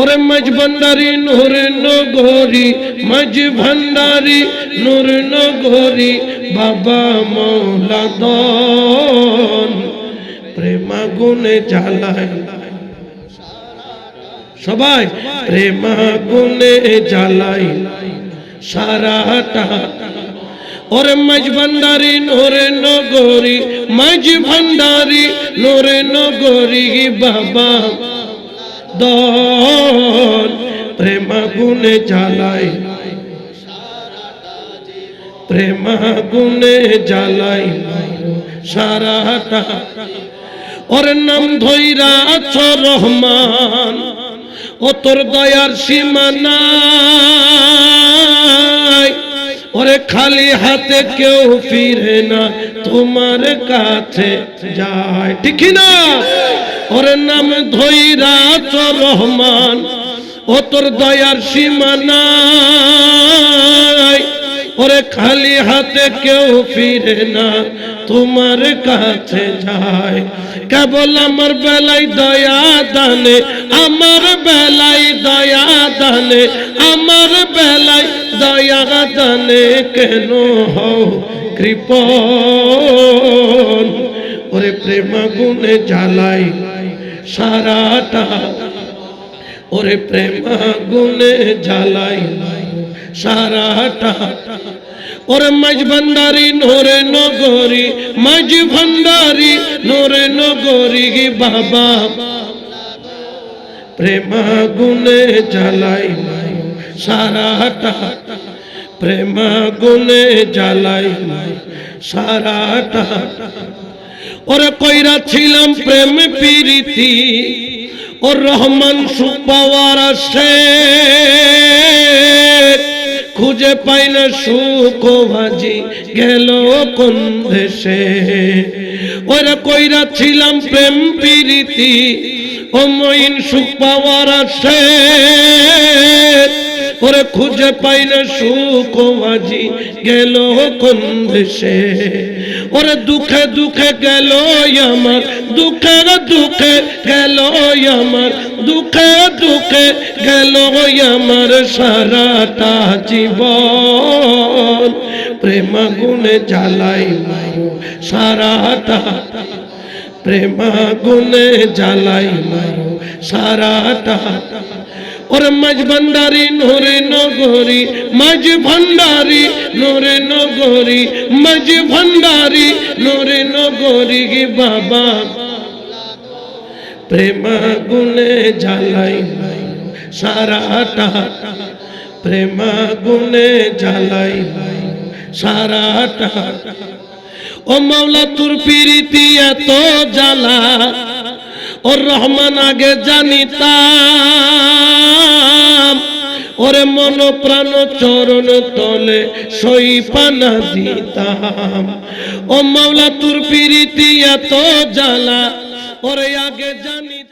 ওরে মাঝ ভান্ডারি, নূর নগরী, মাঝ ভান্ডারি, নূর নগরী, বাবা মৌলা দন। প্রেমাগুনে জ্বালায়। সবাই প্রেমাগুনে জ্বালাই সারাটা। ওরে মাঝ ভান্ডারি, নোরে নগরী, মাঝ ভান্ডারি, নোরে নগরী, বাবা দন প্রেমাগুনে জ্বালাই। প্রেমাগুনে জ্বালাই সারাটা। ওর নাম ধৈরা আছ রহমান, ও তোর দয়ার সীমানা ওরে খালি হাতে কেউ ফিরে না, তোমার কাছে যায়। ঠিক না ওর নাম ধৈরা রহমান, ও তোর দয়ার সীমানা। ওরে খালি হাতে কেউ ফিরে না, তোমার কাছে যায়। কেবল আমার বেলায় দয়া দানে, আমার বেলায় দয়া দানে, আমার বেলায় দয়া দানে কেন হও কৃপন ওরে প্রেম গুণে জ্বালাই সারাটা। ওরে প্রেম গুণে জ্বালাই সারাটা। ওরে মাঝ ভান্ডারি, নোরে নগরী, মাঝ ভান্ডারি, নোরে নগরী, বাবা। প্রেম গুণে জ্বালাই সারাটা। প্রেম গুণে জ্বালাই সারাটা। ওরে কইরা ছিলাম প্রেম প্রীতি ওর রহমান সুপাওয়ার আসে খুঁজে পাই না সুখ ভাজি, গেল কোন দেশে। ওরা কইরা ছিলাম প্রেম প্রীতি, ও মইন সুখ পাওয়ার আসে ওরে খুঁজে পাই না সুখ ভাজি, গেল কোন দেশে। ওরে দুঃখে দুঃখে গেল আমার দুঃখে দুঃখে গেল আমার দুঃখে দুঃখে গেল আমার সারাটা জীবন। প্রেম গুণে জ্বালাই মারো সারাটা প্রেম গুণে জ্বালাই মারো সারাটা ওর মাঝ ভান্ডারি নোরে নগরী। মাঝ ভান্ডারি নোরে নগরী। মাঝ ভান্ডারি নোরে নগরী বাবা। প্রেম গুণে জ্বালাই সারাটা। প্রেম গুণে জ্বালাই সারাটা। ও মাওলা তোর পিরিতি এত জ্বালা। ওর রহমান আগে জানিতাম ওরে মন প্রাণ চরণ তলে সই পানা দিতাম। ও মাওলা, তোর পিরিতি এত জ্বালা ওরে আগে জানিতাম